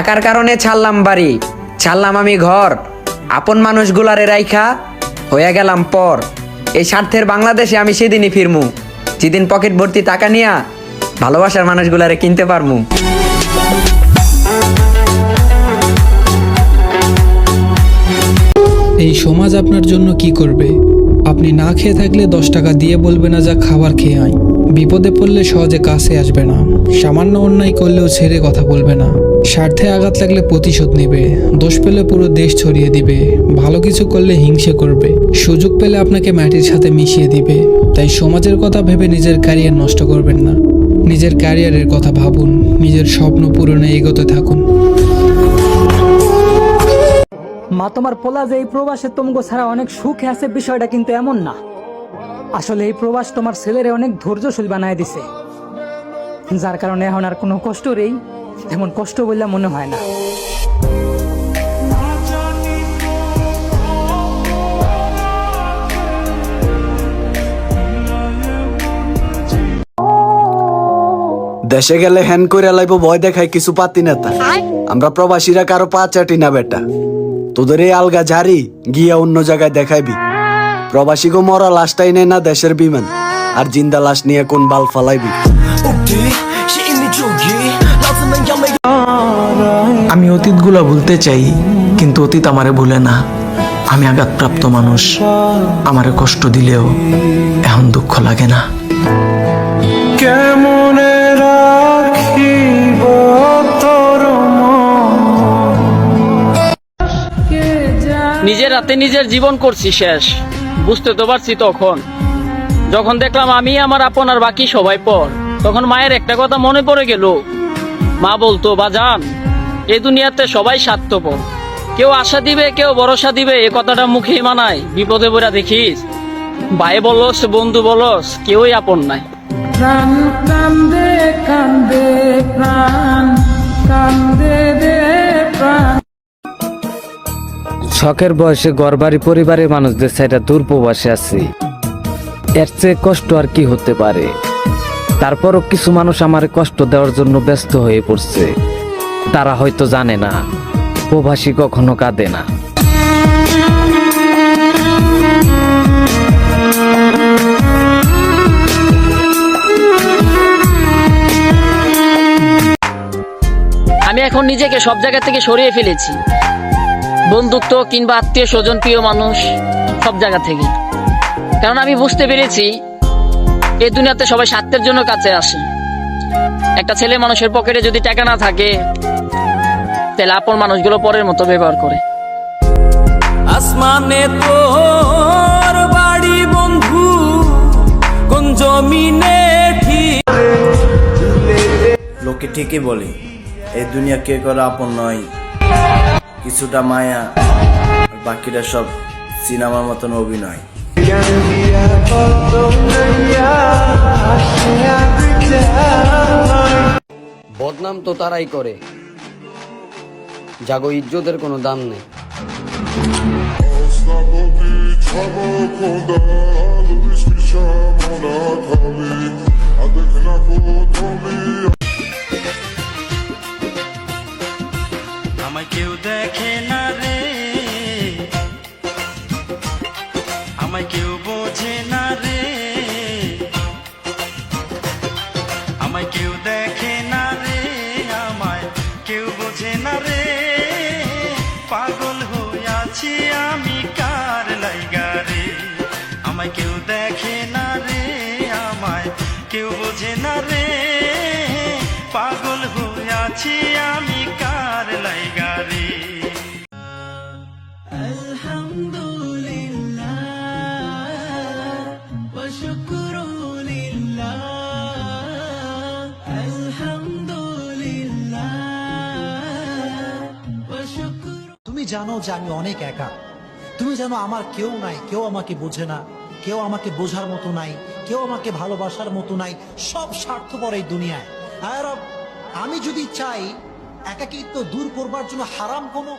টাকার কারণে ছাড়লাম বাড়ি। ছাড়লাম আমি ঘর। আপন মানুষগুলারে রাইখা হয়ে গেলাম পর। এই স্বার্থের বাংলাদেশে আমি সেদিনই ফিরমু। যেদিন পকেট ভর্তি টাকা নিয়া ভালোবাসার মানুষগুলারে কিনতে পারমু। এই সমাজ আপনার জন্য কি করবে? আপনি না খেয়ে থাকলে দশ টাকা দিয়ে বলবে না যা খাবার খেয়ে আয়। বিপদে পড়লে সহজে কাছে আসবে না। সামান্য অন্যায় করলেও ছেড়ে কথা বলবে না। স্বার্থে আঘাত লাগলে প্রতিশোধ নেবে, দোষ পেলে পুরো দেশ ছড়িয়ে দিবে, ভালো কিছু করলে হিংসে করবে, সুযোগ পেলে আপনাকে মাটির সাথে মিশিয়ে দিবে, তাই সমাজের কথা ভেবে নিজের ক্যারিয়ার নষ্ট করবেন না। নিজের ক্যারিয়ারের কথা ভাবুন, নিজের স্বপ্ন পূরণে এগোতে থাকুন। মা, তোমার পোলা যে এই প্রবাসে তোমাকে ছাড়া অনেক সুখে আছে, বিষয়টা কিন্তু এমন না। আসলে এই প্রবাস তোমার ছেলেরে অনেক ধৈর্যশীল বানায় দিছে। যার কারণে এখন আর কোনো কষ্ট নেই। এমন কষ্ট বললে মনে হয় না। দেশে গেলে হ্যান করে লাইব ভয় দেখায় কিছু পাতি না তা আমরা প্রবাসীরা কারও পা চাটি না বেটা। তোদের এই আলগা ঝাড়ি গিয়া অন্য জায়গায় দেখাইবি। প্রবাসী গো মরা লাশটাই নেই না দেশের বিমান। আর জিন্দা লাশ নিয়ে কোন বাল ফালাইবি। আমি অতীতগুলো ভুলতে চাই কিন্তু অতীত আমারে ভুলে না। আমি আঘাতপ্রাপ্ত মানুষ আমারে কষ্ট দিলেও এখন দুঃখ লাগে না। কেমন নিজের হাতে নিজের জীবন করছি শেষ বুঝতে তো পারছি তখন। যখন দেখলাম আমি আমার আপন আর বাকি সবাই পর তখন মায়ের একটা কথা মনে পড়ে গেল। মা বলতো বা জান এই দুনিয়াতে সবাই স্বার্থপর। কেউ আশা দিবে কেউ ভরসা দিবে এ কথাটা মুখে মানায় বিপদে পড়া দেখিস। ভাই বলস বন্ধু বলস কেউই আপন নাই। শখের বয়সে ঘরবাড়ি পরিবারের মানুষদের সাইডে দূরপ্রবাসে আছি। এর চেয়ে কষ্ট আর কি হতে পারে? তারপরও কিছু মানুষ আমার কষ্ট দেওয়ার জন্য ব্যস্ত হয়ে পড়ছে। তারা হয়তো জানে না। প্রবাসী কখনো কাঁদে না। আমি এখন নিজেকে সব জায়গা থেকে সরিয়ে ফেলেছি। বন্ধুত্ব কিংবা আত্মীয় স্বজন, প্রিয় মানুষ, সব জায়গা থেকে। কারণ আমি বুঝতে পেরেছি এই দুনিয়াতে সবাই স্বার্থের জন্য কাছে আসে। একটা ছেলে মানুষের পকেটে যদি টাকা না থাকে তাহলে আপন মানুষগুলো পরের মতো ব্যবহার করে। আসমানে তোর বাড়ি বন্ধু কোন জমিনে ঠিক লোকে ঠিকই বলে এই দুনিয়া কে করে আপন নয়। কিছুটা মায়া আর বাকিটা সব সিনেমার মতন অভিনয়। বদনাম তো তারাই করে। জাগো ইজ্জতের কোনো দাম নেই। আমায় কেউ দেখে না রে। আমায় কেউ বোঝে না রে। আমায় কেউ দেখে না আমায় কেউ দেখে না রে আমায় কেউ বোঝে না রে। পাগল হয়ে আছি আমি কার লাইগা রে? তুমি জানো যে আমি অনেক একা। তুমি জানো আমার কেউ নাই কেউ আমাকে বোঝে না। কেউ আমাকে বোঝার মতো নাই, কেউ আমাকে ভালোবাসার মতো নাই, সব স্বার্থপর এই দুনিয়ায়। আমি যদি চাই একাকিত্ব দূর করবার জন্য হারাম কোনো